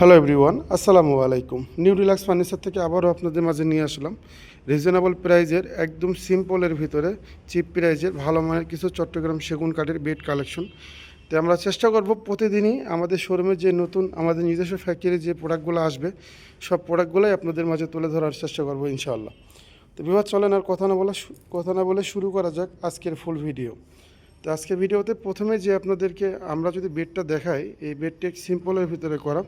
Hello everyone আসসালামু আলাইকুম। New relax furniture থেকে আবারও আপনাদের মাঝে নিয়ে আসলাম। রিজনেবল প্রাইজের একদম সিম্পলের ভিতরে চিপ প্রাইজের ভালো মানের কিছু চট্টগ্রাম সেগুন কাঠের বেড কালেকশন তো আমরা চেষ্টা করব প্রতিদিনই আমাদের শোরুমে যে নতুন, আমাদের নিজস্ব ফ্যাক্টরির যে প্রোডাক্টগুলো আসবে, সব প্রোডাক্টগুলোই আপনাদের মাঝে তুলে ধরার চেষ্টা করব ইনশাআল্লাহ। তো বিভাগ, চলেন আর কথা না বলা কথা না বলে শুরু করা যাক আজকের ফুল ভিডিও তো আজকে ভিডিওতে প্রথমে যে আপনাদেরকে আমরা যদি বেডটা দেখাই, এই বেডটি সিম্পলের ভিতরে করা।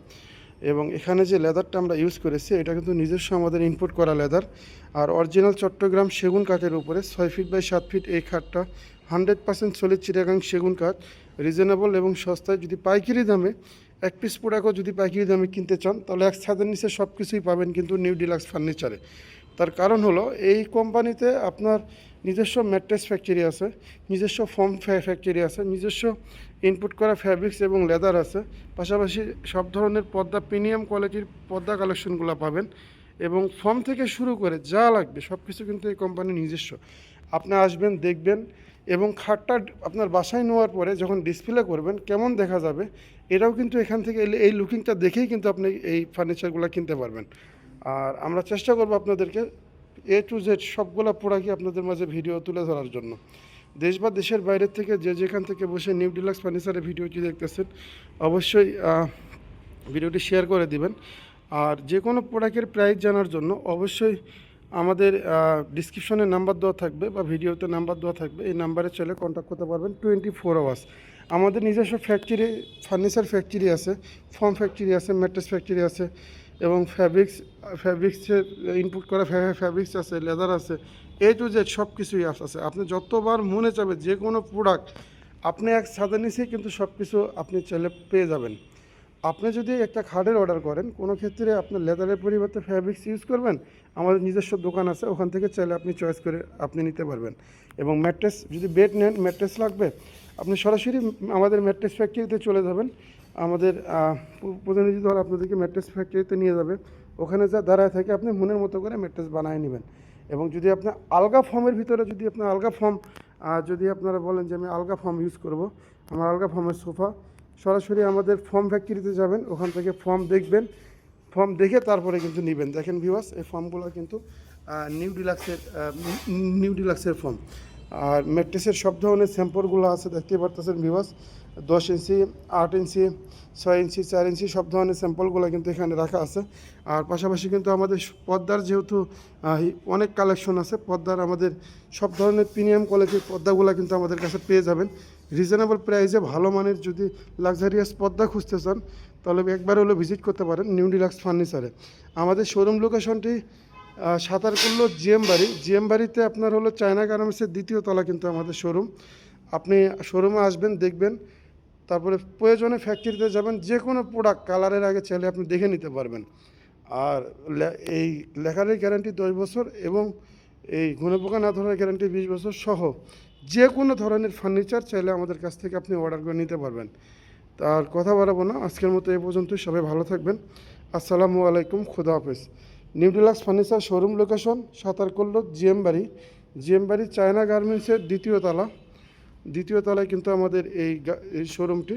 এবং এখানে যে লেদারটা আমরা ইউজ করেছি, এটা কিন্তু নিজস্ব আমাদের ইনপুট করা লেদার। আর অরিজিনাল চট্টগ্রাম সেগুন কাঠের উপরে ছয় ফিট বাই সাত ফিট এই খাটটা হান্ড্রেড পার্সেন্ট সলিড চিটাগাং সেগুন কাঠ রিজনেবল এবং সস্তায়। যদি পাইকারি দামে, এক পিস প্রোডাক্টও যদি পাইকারি দামে কিনতে চান, তাহলে এক ছাদের নিচে সব কিছুই পাবেন কিন্তু নিউ ডিলাক্স ফার্নিচারে তার কারণ হলো, এই কোম্পানিতে আপনার নিজস্ব ম্যাট্রেস ফ্যাক্টরি আছে, নিজস্ব ফর্ম ফ্যাক্টরি আছে, নিজস্ব ইনপুট করা ফ্যাব্রিক্স এবং লেদার আছে, পাশাপাশি সব ধরনের পর্দা প্রিমিয়াম কোয়ালিটির পর্দা কালেকশনগুলো পাবেন এবং ফর্ম থেকে শুরু করে যা লাগবে সব কিছু কিন্তু এই কোম্পানির নিজস্ব। আপনি আসবেন, দেখবেন এবং খাটটা আপনার বাসায় নেওয়ার পরে যখন ডিসপ্লে করবেন, কেমন দেখা যাবে, এটাও কিন্তু এখান থেকে এই লুকিংটা দেখেই কিন্তু আপনি এই ফার্নিচারগুলো কিনতে পারবেন। আর আমরা চেষ্টা করব আপনাদেরকে এ টু জেড সবগুলো প্রোডাক্টই আপনাদের মাঝে ভিডিও তুলে ধরার জন্য। দেশ বা দেশের বাইরের থেকে যে যেখান থেকে বসে নিউ ডিলাক্স ফার্নিচারের ভিডিওটি দেখতেছেন, অবশ্যই ভিডিওটি শেয়ার করে দিবেন। আর যে কোনো প্রোডাক্টের প্রাইস জানার জন্য অবশ্যই আমাদের ডিসক্রিপশনে নাম্বার দেওয়া থাকবে বা ভিডিওতে নাম্বার দেওয়া থাকবে। এই নাম্বারে চলে কন্ট্যাক্ট করতে পারবেন টোয়েন্টি ফোর আওয়ার্স আমাদের নিজস্ব ফ্যাক্টরি ফার্নিচার ফ্যাক্টরি আছে ফর্ম ফ্যাক্টরি আছে ম্যাট্রেস ফ্যাক্টরি আছে। এবং ফ্যাব্রিক্স ফ্যাব্রিক্সের ইনপুট করা ফ্যাব্রিক্স আছে লেদার আছে এ টু জেড সব কিছুই আছে। আপনি যতবার মনে চাবে যে কোনো প্রোডাক্ট আপনি এক ছাদের নিচেই কিন্তু সব কিছু আপনি চাইলে পেয়ে যাবেন। আপনি যদি একটা খাটের অর্ডার করেন, কোনো ক্ষেত্রে আপনার লেদারের পরিবর্তে ফ্যাব্রিক্স ইউজ করবেন, আমাদের নিজস্ব দোকান আছে, ওখান থেকে চাইলে আপনি চয়েস করে আপনি নিতে পারবেন। এবং ম্যাট্রেস যদি বেড নেন ম্যাট্রেস লাগবে, আপনি সরাসরি আমাদের ম্যাট্রেস ফ্যাক্টরিতে চলে যাবেন। আমাদের প্রতিনিধি দল আপনাদেরকে ম্যাট্রেস ফ্যাক্টরিতে নিয়ে যাবে। ওখানে যা দাঁড়ায় থাকে, আপনি মনের মতো করে ম্যাট্রেস বানিয়ে নেবেন। এবং যদি আপনি আলগা ফর্মের ভিতরে যদি আপনার আলগা ফর্ম যদি আপনারা বলেন যে আমি আলগা ফর্ম ইউজ করব, আমার আলগা ফর্মের সোফা, সরাসরি আমাদের ফর্ম ফ্যাক্টরিতে যাবেন, ওখান থেকে ফর্ম দেখবেন। ফর্ম দেখে তারপরে কিন্তু নেবেন। দেখেন ভিউয়ার্স এই ফর্মগুলো কিন্তু নিউ ডিলাক্সের নিউ ডিলাক্সের ফর্ম আর ম্যাট্রেসের সব ধরনের স্যাম্পলগুলো আছে দেখতে পারতেছেন ভিউয়ার্স দশ ইঞ্চি, আট ইঞ্চি, ছয় ইঞ্চি, চার ইঞ্চি, সব ধরনের স্যাম্পলগুলো কিন্তু এখানে রাখা আছে। আর পাশাপাশি কিন্তু আমাদের পর্দার যেহেতু অনেক কালেকশন আছে, পর্দার আমাদের সব ধরনের প্রিমিয়াম কোয়ালিটির পর্দাগুলো কিন্তু আমাদের কাছে পেয়ে যাবেন। রিজনেবল প্রাইসে ভালো মানের যদি লাক্সারিয়াস পর্দা খুঁজতে চান, তাহলে একবার হলো ভিজিট করতে পারেন নিউ ডিলাক্স ফার্নিচারে। আমাদের শোরুম লোকেশনটি আহ, সাঁতারকুল্লো জিএম বাড়ি জিএম বাড়িতে আপনার হলো চায়না গার্মেন্টসের দ্বিতীয় তলা কিন্তু আমাদের শোরুম। আপনি শোরুমে আসবেন দেখবেন। তারপরে প্রয়োজনে ফ্যাক্টরিতে যাবেন যে কোনো প্রোডাক্ট কালারের আগে চাইলে আপনি দেখে নিতে পারবেন। আর এই লেখারের গ্যারান্টি দশ বছর এবং এই ঘন পোকা না ধরার গ্যারান্টি বিশ বছর সহ যে কোনো ধরনের ফার্নিচার চাইলে আমাদের কাছ থেকে আপনি অর্ডার করে নিতে পারবেন। তার কথা বাড়াবো না আজকের মতো এই পর্যন্তই। সবাই ভালো থাকবেন। আসসালামু আলাইকুম খুদা হাফেজ। New Deluxe furniture showroom location, Satarkul GM বাড়ি জিএম বাড়ি চায়না গার্মেন্টসের দ্বিতীয় তলা। দ্বিতীয় তলায় কিন্তু আমাদের এই এই শোরুমটি।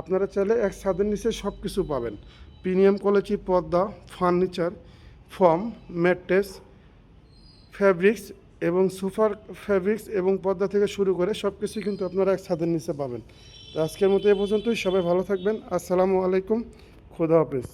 আপনারা চাইলে এক ছাদের নিচে সব কিছু পাবেন। প্রিমিয়াম কোয়ালিটি পর্দা, ফার্নিচার, ফর্ম, ম্যাট্রেস, ফ্যাব্রিক্স এবং সুপার ফ্যাব্রিক্স এবং পর্দা থেকে শুরু করে সব কিছুই কিন্তু আপনারা এক ছাদের নিচে পাবেন। তো আজকের মতো এ পর্যন্তই। সবাই ভালো থাকবেন। আসসালামু আলাইকুম। খুদা হাফেজ।